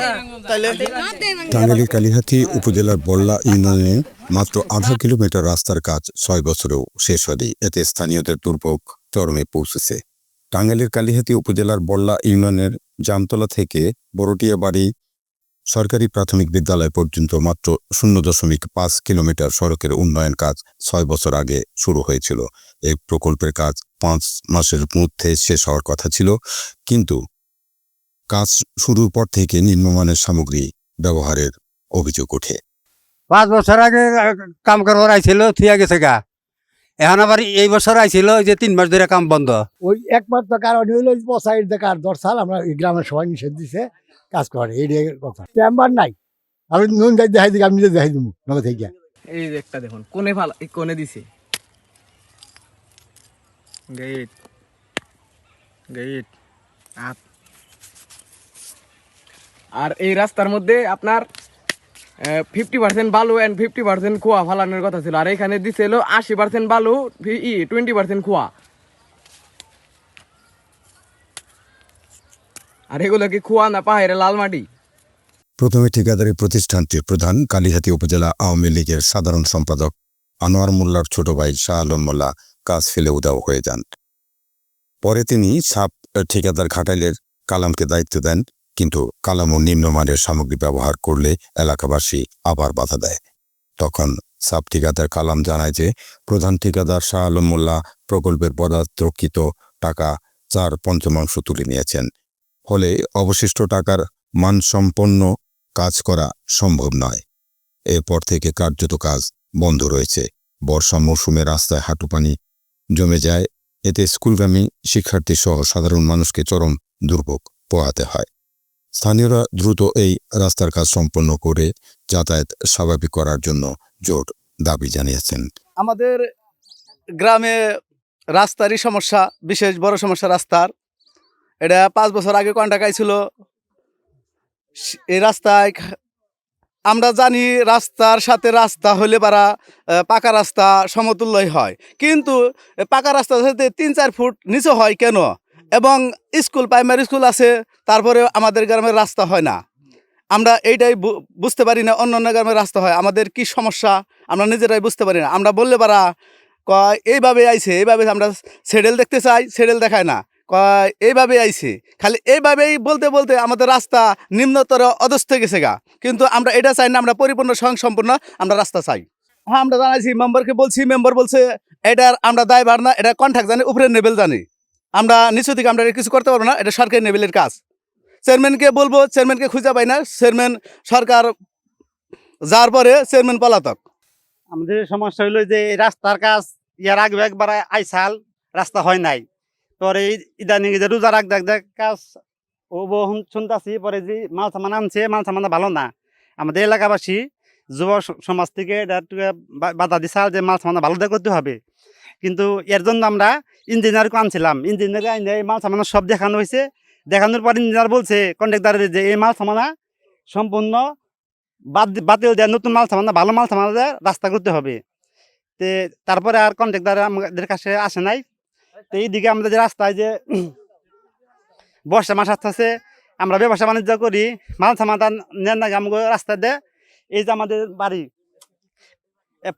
হ্যাঁ। তাইলে টাঙ্গাইলের কালিহাতি উপজেলার বল্লা ইউনিয়নে মাত্র আধা কিলোমিটার রাস্তার কাজ ছয় বছরেও শেষ হয়নি। এতে স্থানীয়দের দুর্ভোগ চরমে পৌঁছেছে। টাঙ্গাইলের কালিহাতি উপজেলার বল্লা ইউনিয়নের জামতলা থেকে বড়টিয়া বাড়ি সরকারি প্রাথমিক বিদ্যালয় পর্যন্ত মাত্র শূন্য দশমিক পাঁচ কিলোমিটার সড়কের উন্নয়ন কাজ ছয় বছর আগে শুরু হয়েছিল। এই প্রকল্পের কাজ পাঁচ মাসের মধ্যে শেষ হওয়ার কথা ছিল। কিন্তু কাজ শুরুর পর থেকে নিম্নমানের সামগ্রী ব্যবহারের অভিযোগ ওঠে। পাঁচ বছর আগে কাম করবার আইছিল থিয়া গেছে গা। এখন আবার এই বছর আইছিল ওই যে তিন মাস ধরে কাম বন্ধ। ওই একমাত্র কারণ হইল পচাইর দেখার দরসাল আমরা এই গ্রামের সবাই নিষেধ দিছে কাজ করে এই কথা। চেম্বার নাই। আমি নুন দেখাই দিই আমি নিজে দেখাই দিব নগদ থেকে এই যে একটা দেখুন কোনে এই কোনে দিছে? গেট গেট আপ আর এই রাস্তার মধ্যে আপনার ফিফটি পার্সেন্ট বালু অ্যান্ড ফিফটি পার্সেন্ট খোয়া ফালানোর কথা ছিল। আর এখানে দিছিল আশি পার্সেন্ট বালু ই টোয়েন্টি পার্সেন্ট খোয়া। আর এগুলো কি খোয়া না পাহাড়ে লাল মাটি? প্রথমে ঠিকাদারি প্রতিষ্ঠানটির প্রধান কালিহাতি উপজেলা আওয়ামী লীগের সাধারণ সম্পাদক আনোয়ার মোল্লার ছোট ভাই শাহ আলম মোল্লা কাজ ফেলে উদাও হয়ে যান। পরে তিনি সাপ ঠিকাদার ঘাটাইলের কালামকে দায়িত্ব দেন, কিন্তু কালাম কালামও নিম্নমানের সামগ্রী ব্যবহার করলে এলাকাবাসী আবার বাধা দেয়। তখন সাব ঠিকাদার কালাম জানায় যে, প্রধান ঠিকাদার শাহ আলম মোল্লা প্রকল্পের পদার্থকৃত টাকা চার পঞ্চমাংশ তুলে নিয়েছেন। ফলে অবশিষ্ট টাকার মানসম্পন্ন কাজ করা সম্ভব নয়। এরপর থেকে কার্যত কাজ বন্ধ রয়েছে। বর্ষা মৌসুমে রাস্তায় হাঁটু পানি জমে যায়। এতে স্কুলগামী শিক্ষার্থী সহ সাধারণ মানুষকে চরম দুর্ভোগ পোহাতে হয়। স্থানীয়রা দ্রুত এই রাস্তার কাজ সম্পন্ন করে যাতায়াত স্বাভাবিক করার জন্য জোর দাবি জানিয়েছেন। আমাদের গ্রামে রাস্তারই সমস্যা, বিশেষ বড় সমস্যা রাস্তার। এটা পাঁচ বছর আগে কন্ট্রাক্ট আইছিল এই রাস্তায় আমরা জানি রাস্তার সাথে রাস্তা হলে পারা পাকা রাস্তা সমতুল্যই হয়। কিন্তু পাকা রাস্তার সাথে তিন চার ফুট নিচে হয় কেন? এবং স্কুল, প্রাইমারি স্কুল আছে তারপরে আমাদের গ্রামের রাস্তা হয় না। আমরা এইটাই বুঝতে পারি না অন্য অন্য গ্রামের রাস্তা হয়। আমাদের কি সমস্যা? আমরা নিজেরাই বুঝতে পারি না। আমরা বললে পারা, কয়, এইভাবে আইছে, এইভাবে আমরা সেডেল দেখতে চাই, সেডেল দেখায় না। কয় এইভাবে আইছে। খালি এইভাবেই বলতে বলতে আমাদের রাস্তা নিম্নতর অধস্থ গেছে গা। কিন্তু আমরা এটা চাই না, আমরা পরিপূর্ণ, স্বয়ংসম্পূর্ণ আমরা রাস্তা চাই। হ্যাঁ আমরা জানাইছি, মেম্বারকে বলছি, মেম্বার বলছে, এটার আমরা দায় দায়ভার না, এটা কন্ট্যাক্ট জানি, উপরের নেবেল জানি। আমরা নিচু থেকে আমরা কিছু করতে পারব না, এটা সরকারি নেবেলের কাজ। চেয়ারম্যানকে বলব, চেয়ারম্যানকে খুঁজে পাই না, চেয়ারম্যান সরকার যার পরে চেয়ারম্যান পলাতক। আমাদের সমস্যা হইল যে রাস্তার কাজ ইয়ার আগে একবার আইসাল, রাস্তা হয় নাই। পরে ইদানিং যে রোজা রাখ দেখ দেখ কাজ ও শুনতাছি, পরে যে মাল সামান আনছে, মাল সামান ভালো না। আমাদের এলাকাবাসী, যুব সমাজ থেকে বাধা দিছাল যে মাল সামান ভালো দেখ করতে হবে। কিন্তু এর জন্য আমরা ইঞ্জিনিয়ারকে আনছিলাম। ইঞ্জিনিয়ারকে আইনে এই মাল সামান সব দেখানো হয়েছে। দেখানোর পর ইঞ্জিনিয়ার বলছে কন্ট্রাক্টারের যে এই মাল সামানা সম্পূর্ণ বাদ বাতিল দেয়, নতুন মাল সামানা, ভালো মাল সামানা রাস্তা করতে হবে। তে তারপরে আর কন্ট্রাক্টার আমাদের কাছে আসে নাই। তো এইদিকে আমাদের যে রাস্তায় যে বর্ষা মাস আসতেছে, আমরা ব্যবসা বাণিজ্য করি, মাল সামাদান নেন নাকি আমাকে রাস্তায় দেয় এই যে আমাদের বাড়ি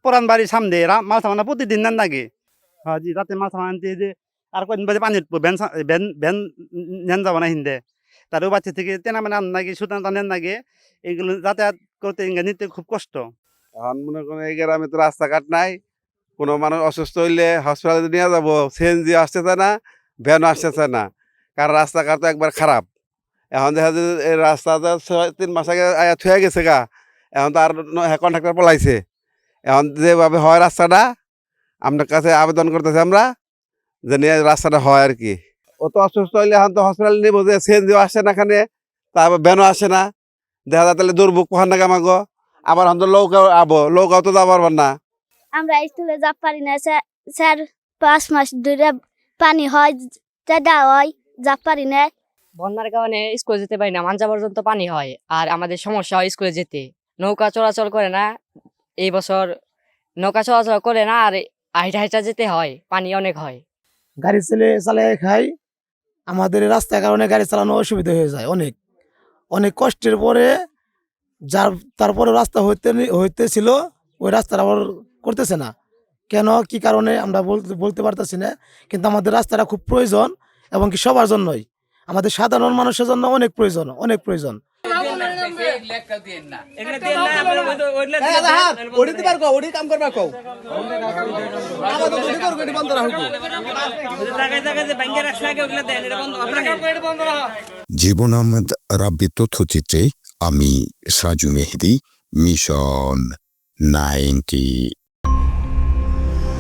পুরান বাড়ির সামনে মাল সামানা প্রতিদিন নেন নাকি? হ্যাঁ জি, রাতে মাল সামান এই যে আর কদিন বাজে পানির ভ্যান ভ্যান ভ্যান নেন যাব না হিন্দে। তার বাচ্চা থেকে তেনা মানে আন নাকি সুতান নেন নাকি? এগুলো যাতায়াত করতে নিতে খুব কষ্ট। এখন মনে করেন এই গ্রামে তো রাস্তাঘাট নাই কোনো মানুষ অসুস্থ হইলে হসপিটালে নিয়ে যাব সিএনজি আসতেছে না ভ্যানও আসতেছে না। কারণ রাস্তাঘাট তো একবার খারাপ। এখন দেখা যায় এই রাস্তাটা ছয়, তিন মাস আগে থুয়ে গেছে গা। এখন তো আর কন্ট্রাক্টর পলাইছে। এখন যেভাবে হয় রাস্তাটা, আপনার কাছে আবেদন করতেছি আমরা, যে নিয়ে রাস্তাটা হয় আর কি। ও তো অসুস্থ হইলে এখন তো হসপিটালে নিব যে সিএনজিও আসে না এখানে, তারপর ভ্যানও আসে না। দেখা যায় তাহলে দুর্ভোগ কোহান না আমাকে আবার হয়তো নৌকা আবো নৌকাও তো যাবার না। আমরা স্কুলে যাব পারি না। স্যার স্যার পাঁচ মাস ধরে পানি হয় জাদা হয় যাব পারি না। বন্যার কারণে স্কুলে যেতে পারি না মাঞ্জা পর্যন্ত পানি হয়। আর আমাদের সমস্যা হয় স্কুলে যেতে। নৌকা চলাচল করে না এই বছর নৌকা চলাচল করে না আর হাইটা হাইটা যেতে হয় পানি অনেক হয়। গাড়ি চলে চালে খাই। আমাদের রাস্তার কারণে গাড়ি চালানো অসুবিধা হয়ে যায় অনেক। অনেক কষ্টের পরে যার তারপরে রাস্তা হইতে হইতেছিল ওই রাস্তাটা আবার করতেছে না। কেন? কি কারণে? আমরা বলতে পারতেছি না। কিন্তু আমাদের রাস্তাটা খুব প্রয়োজন এবং কি সবার জন্যই। আমাদের সাধারণ মানুষের জন্য অনেক প্রয়োজন অনেক প্রয়োজন। জীবন আহমেদ রাব্বি তথ্যচিত্রে আমি Saju Mehedi, mission ninety